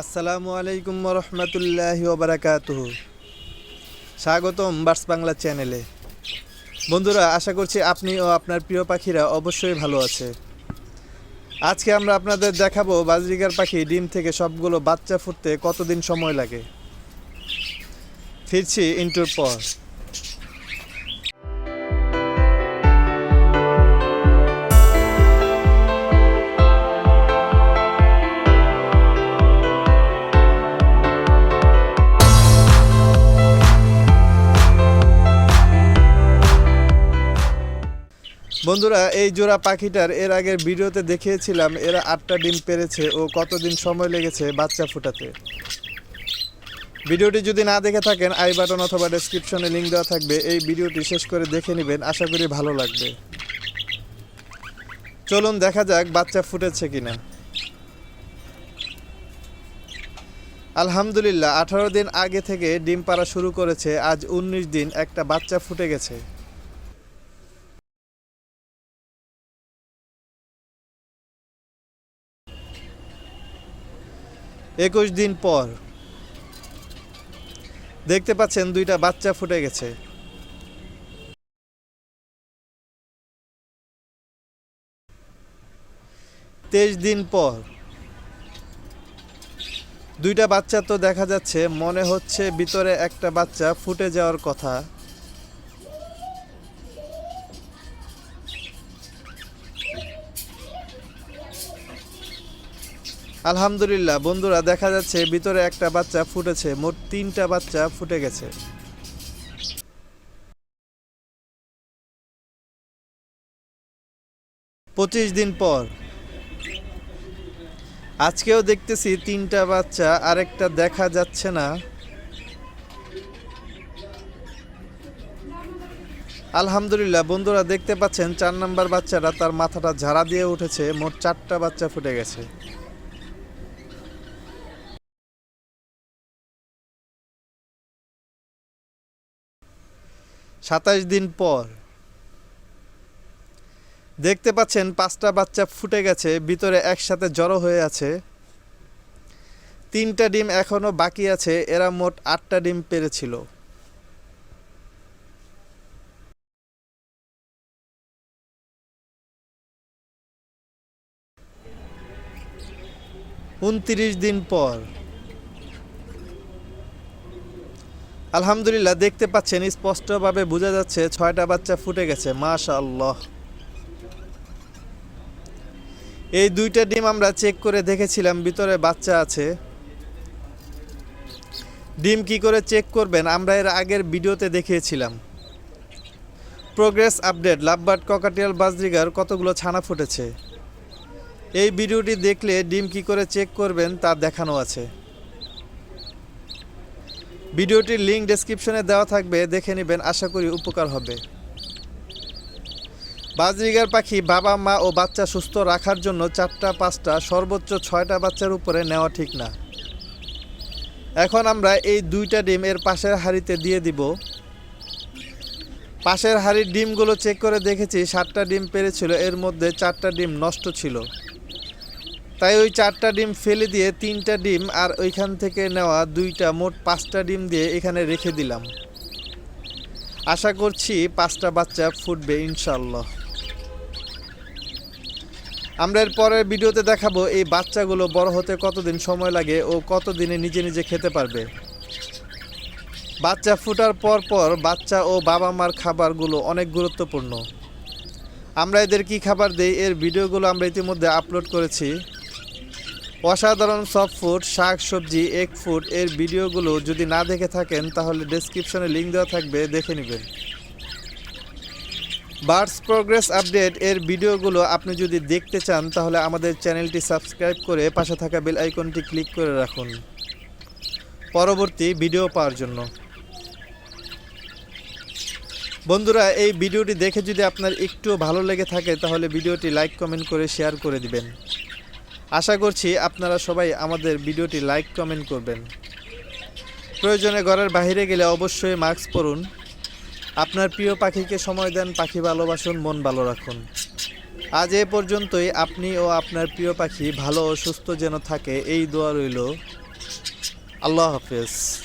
আসসালামু আলাইকুম রহমতুল্লাহি বারাকাত স্বাগতম বার্স বাংলা চ্যানেলে। বন্ধুরা, আশা করছি আপনি ও আপনার প্রিয় পাখিরা অবশ্যই ভালো আছে। আজকে আমরা আপনাদের দেখাবো বাজরিকার পাখি ডিম থেকে সবগুলো বাচ্চা ফুটতে কতদিন সময় লাগে। ফিরছি ইন্টুর পর। বন্ধুরা, এই জোড়া পাখিটার এর আগের ভিডিওতে দেখিয়েছিলাম এরা আটটা ডিম পেরেছে ও কতদিন সময় লেগেছে বাচ্চা ফুটাতে। ভিডিওটি যদি না দেখে থাকেন, আই বাটন অথবা ডেসক্রিপশনে লিঙ্ক দেওয়া থাকবে। এই ভিডিওটি শেষ করে দেখে নেবেন, আশা করি ভালো লাগবে। চলুন দেখা যাক বাচ্চা ফুটেছে কিনা। আলহামদুলিল্লাহ, আঠারো দিন আগে থেকে ডিম পাড়া শুরু করেছে, আজ উনিশ দিন একটা বাচ্চা ফুটে গেছে। একুশ দিন পর। দেখতে পাচ্ছেন দুইটা বাচ্চা ফুটে গেছে। তেইশ দিন পর। দুইটা বাচ্চা তো দেখা যাচ্ছে, মনে হচ্ছে ভিতরে একটা বাচ্চা ফুটে যাওয়ার কথা। আলহামদুলিল্লাহ, বন্ধুরা, দেখা যাচ্ছে ভিতরে একটা বাচ্চা ফুটেছে, মোট তিনটা বাচ্চা ফুটে গেছে। পঁচিশ দিন পর। আজকেও দেখতেছি তিনটা বাচ্চা, আরেকটা দেখা যাচ্ছে না। আলহামদুলিল্লাহ, বন্ধুরা, দেখতে পাচ্ছেন, চার নাম্বার বাচ্চাটা তার মাথাটা ঝাড়া দিয়ে উঠেছে, মোট চারটা বাচ্চা ফুটে গেছে। সাতাশ দিন পর। দেখতে পাচ্ছেন পাঁচটা বাচ্চা ফুটে গেছে, ভিতরে একসাথে জড়ো হয়ে আছে। তিনটা ডিম এখনও বাকি আছে, এরা মোট আটটা ডিম পেরেছিল। উনত্রিশ দিন পর। আলহামদুলিল্লাহ, দেখতে পাচ্ছেন, স্পষ্টভাবে বোঝা যাচ্ছে ছয়টা বাচ্চা ফুটে গেছে মাশা আল্লাহ এই দুইটা ডিম আমরা চেক করে দেখেছিলাম, ভিতরে বাচ্চা আছে। ডিম কি করে চেক করবেন, আমরা এর আগের ভিডিওতে দেখিয়েছিলাম। Progress update, lovebird, cockatiel, budgerigar, কতগুলো ছানা ফুটেছে। এই ভিডিওটি দেখলে ডিম কি করে চেক করবেন তা দেখানো আছে। ভিডিওটির লিঙ্ক ডেসক্রিপশনে দেওয়া থাকবে, দেখে নেবেন, আশা করি উপকার হবে। বাজরিগার পাখি বাবা, মা ও বাচ্চা সুস্থ রাখার জন্য চারটা, পাঁচটা, সর্বোচ্চ ছয়টা বাচ্চার উপরে নেওয়া ঠিক না। এখন আমরা এই দুইটা ডিম এর পাশের হাঁড়িতে দিয়ে দিব। পাশের হাঁড়ির ডিমগুলো চেক করে দেখেছি, সাতটা ডিম পেরেছিল, এর মধ্যে চারটা ডিম নষ্ট ছিল। তাই ওই চারটা ডিম ফেলে দিয়ে তিনটা ডিম আর ওইখান থেকে নেওয়া দুইটা, মোট পাঁচটা ডিম দিয়ে এখানে রেখে দিলাম। আশা করছি পাঁচটা বাচ্চা ফুটবে ইনশাল্লাহ আমরা এর পরের ভিডিওতে দেখাবো এই বাচ্চাগুলো বড় হতে কতদিন সময় লাগে ও কতদিনে নিজে নিজে খেতে পারবে। বাচ্চা ফুটার পর পর বাচ্চা ও বাবা মার খাবারগুলো অনেক গুরুত্বপূর্ণ। আমরা এদের কি খাবার দেই এর ভিডিওগুলো আমরা ইতিমধ্যে আপলোড করেছি। অসাধারণ সফট ফুড শাক, সবজি এগ ফুড এর ভিডিওগুলো যদি না দেখে থাকেন, তাহলে ডেসক্রিপশনে লিঙ্ক দেওয়া থাকবে, দেখে নেবেন। বার্ডস প্রোগ্রেস আপডেট এর ভিডিওগুলো আপনি যদি দেখতে চান, তাহলে আমাদের চ্যানেলটি সাবস্ক্রাইব করে পাশে থাকা বেল আইকনটি ক্লিক করে রাখুন। পরবর্তী ভিডিও পাওয়ার জন্য। বন্ধুরা, এই ভিডিওটি দেখে যদি আপনার একটু ভালো লেগে থাকে, তাহলে ভিডিওটি লাইক কমেন্ট করে শেয়ার করে দিবেন। আশা করছি আপনারা সবাই আমাদের ভিডিওটি লাইক, কমেন্ট করবেন। প্রয়োজনে ঘরের বাহিরে গেলে অবশ্যই মাস্ক পরুন। আপনার প্রিয় পাখিকে সময় দেন পাখি ভালোবাসুন, মন ভালো রাখুন। আজ এ পর্যন্তই, আপনি ও আপনার প্রিয় পাখি ভালো ও সুস্থ যেন থাকে, এই দোয়া রইল। আল্লাহ হাফেজ।